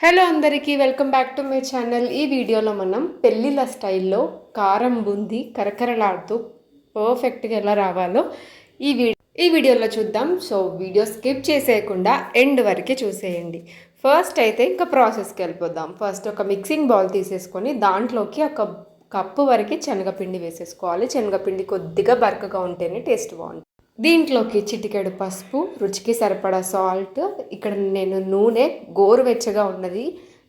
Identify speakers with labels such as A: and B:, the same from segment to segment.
A: Hello అందరికీ welcome back to my channel ఈ వీడియోలో మనం పెళ్ళిళ్ళ స్టైల్లో కారం బూంది కరకరలాడుతూ పర్ఫెక్ట్గా ఎలా రావాలో ఈ వీడియో ఈ వీడియోలో చూద్దాం. సో వీడియో స్కిప్ చేసేయకుండా ఎండ్ వరకు చూసేయండి. ఫస్ట్ అయితే ఇంకా ప్రాసెస్కి వెళ్ళిపోదాం. ఫస్ట్ ఒక మిక్సింగ్ బౌల్ తీసేసుకొని దాంట్లోకి ఒక కప్పు వరకు శనగపిండి వేసేసుకోవాలి. శనగపిండి కొద్దిగా బరకగా ఉంటేనే టేస్ట్ బాగుంటుంది. దీంట్లోకి చిటికెడు పసుపు రుచికి సరిపడా సాల్ట్ ఇక్కడ నేను నూనె గోరువెచ్చగా ఉన్నది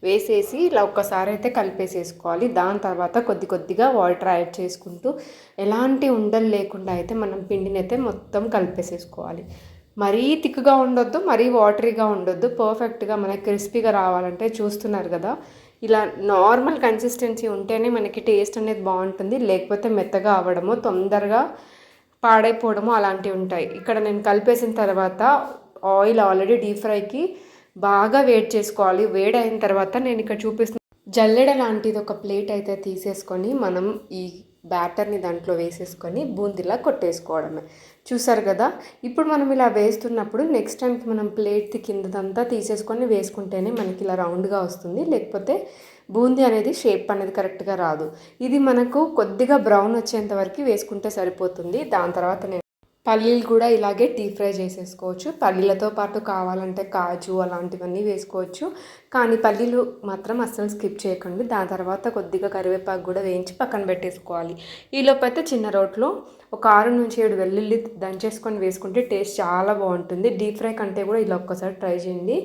A: వేసేసి ఇలా ఒక్కసారి అయితే కలిపేసేసుకోవాలి. దాని తర్వాత కొద్ది కొద్దిగా వాటర్ యాడ్ చేసుకుంటూ ఎలాంటి ఉండలు లేకుండా అయితే మనం పిండిని అయితే మొత్తం కలిపేసేసుకోవాలి. మరీ థిక్గా ఉండొద్దు మరీ వాటరీగా ఉండొద్దు. పర్ఫెక్ట్గా మనకి క్రిస్పీగా రావాలంటే చూస్తున్నారు కదా. ఇలా నార్మల్ కన్సిస్టెన్సీ ఉంటేనే మనకి టేస్ట్ అనేది బాగుంటుంది. లేకపోతే మెత్తగా అవ్వడము తొందరగా పాడైపోవడము అలాంటివి ఉంటాయి. ఇక్కడ నేను కలిపేసిన తర్వాత ఆయిల్ ఆల్రెడీ డీప్ ఫ్రైకి బాగా వేడి చేసుకోవాలి. వేడి అయిన తర్వాత నేను ఇక్కడ చూపిస్తున్న జల్లెడ లాంటిది ఒక ప్లేట్ అయితే తీసేసుకొని మనం ఈ బ్యాటర్ని దాంట్లో వేసేసుకొని బూందీలా కొట్టేసుకోవడమే. చూసారు కదా? ఇప్పుడు మనం ఇలా వేస్తున్నప్పుడు నెక్స్ట్ టైంకి మనం ప్లేట్ కిందదంతా తీసేసుకొని వేసుకుంటేనే మనకి ఇలా రౌండ్గా వస్తుంది. లేకపోతే బూందీ అనేది షేప్ అనేది కరెక్ట్గా రాదు. ఇది మనకు కొద్దిగా బ్రౌన్ వచ్చేంత వరకు వేసుకుంటే సరిపోతుంది. దాని తర్వాత నేను పల్లీలు కూడా ఇలాగే డీప్ ఫ్రై చేసేసుకోవచ్చు. పల్లీలతో పాటు కావాలంటే కాజు అలాంటివన్నీ వేసుకోవచ్చు. కానీ పల్లీలు మాత్రం అస్సలు స్కిప్ చేయకండి. దాని తర్వాత కొద్దిగా కరివేపాకు కూడా వేయించి పక్కన పెట్టేసుకోవాలి. ఈలోపు అయితే చిన్న రోట్లో ఒక ఆరు నుంచి ఏడు వెల్లుల్లి దంచేసుకొని వేసుకుంటే టేస్ట్ చాలా బాగుంటుంది. డీప్ ఫ్రై కంటే కూడా ఇలా ఒక్కసారి ట్రై చేయండి.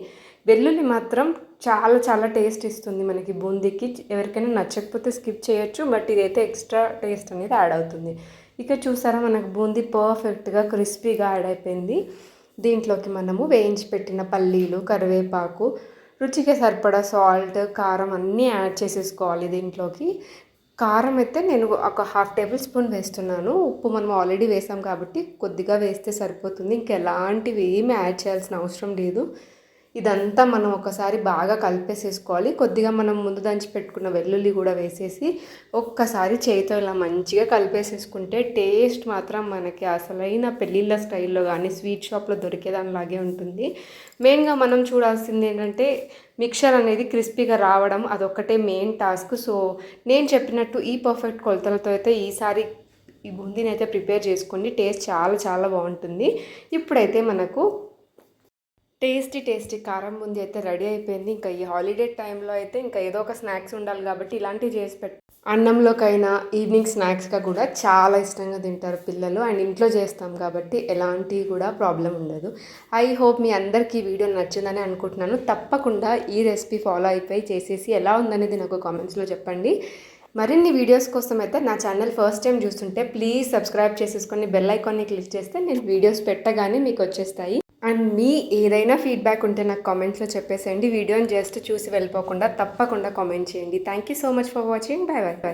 A: వెల్లుల్లి మాత్రం చాలా చాలా టేస్ట్ ఇస్తుంది మనకి బూందీకి. ఎవరికైనా నచ్చకపోతే స్కిప్ చేయొచ్చు. బట్ ఇదైతే ఎక్స్ట్రా టేస్ట్ అనేది యాడ్ అవుతుంది. ఇక చూసారా మనకు బూందీ పర్ఫెక్ట్గా క్రిస్పీగా యాడ్ అయిపోయింది. దీంట్లోకి మనము వేయించి పెట్టిన పల్లీలు కరివేపాకు రుచికి సరిపడా సాల్ట్ కారం అన్నీ యాడ్ చేసేసుకోవాలి దీంట్లోకి. కారం అయితే నేను ఒక హాఫ్ టేబుల్ స్పూన్ వేస్తున్నాను. ఉప్పు మనం ఆల్రెడీ వేసాం కాబట్టి కొద్దిగా వేస్తే సరిపోతుంది. ఇంకెలాంటివి ఏమి యాడ్ చేయాల్సిన అవసరం లేదు. ఇదంతా మనం ఒకసారి బాగా కలిపేసేసుకోవాలి. కొద్దిగా మనం ముందు దంచి పెట్టుకున్న వెల్లుల్లి కూడా వేసేసి ఒక్కసారి చేతితో ఇలా మంచిగా కలిపేసేసుకుంటే టేస్ట్ మాత్రం మనకి అసలైన పెళ్ళిళ్ళ స్టైల్లో కానీ స్వీట్ షాప్లో దొరికేదానిలాగే ఉంటుంది. మెయిన్గా మనం చూడాల్సింది ఏంటంటే మిక్చర్ అనేది క్రిస్పీగా రావడం అదొక్కటే మెయిన్ టాస్క్. సో నేను చెప్పినట్టు ఈ పర్ఫెక్ట్ కొలతలతో అయితే ఈసారి ఈ బూందీని అయితే ప్రిపేర్ చేసుకోండి టేస్ట్ చాలా చాలా బాగుంటుంది. ఇప్పుడైతే మనకు టేస్టీ టేస్టీ కారం బూందీ అయితే రెడీ అయిపోయింది. ఇంకా ఈ హాలిడే టైంలో అయితే ఇంకా ఏదో ఒక స్నాక్స్ ఉండాలి కాబట్టి ఇలాంటివి చేసి పెట్ట అన్నంలోకైనా ఈవినింగ్ స్నాక్స్గా కూడా చాలా ఇష్టంగా తింటారు పిల్లలు. అండ్ ఇంట్లో చేస్తాం కాబట్టి ఎలాంటి కూడా ప్రాబ్లం ఉండదు. ఐ హోప్ మీ అందరికీ ఈ వీడియో నచ్చిందని అనుకుంటున్నాను. తప్పకుండా ఈ రెసిపీ ఫాలో అయిపోయి చేసేసి ఎలా ఉందనేది నాకు కామెంట్స్లో చెప్పండి. మరిన్ని వీడియోస్ కోసం అయితే నా ఛానల్ ఫస్ట్ టైం చూస్తుంటే ప్లీజ్ సబ్స్క్రైబ్ చేసేసుకొని బెల్ ఐకాన్ని క్లిక్ చేస్తే నేను వీడియోస్ పెట్టగానే మీకు వచ్చేస్తాయి. అండ్ మీ ఏదైనా ఫీడ్బ్యాక్ ఉంటే నాకు కామెంట్స్లో చెప్పేసేయండి. వీడియోని జస్ట్ చూసి వెళ్ళిపోకుండా తప్పకుండా కామెంట్ చేయండి. Thank you so much for watching bye bye bye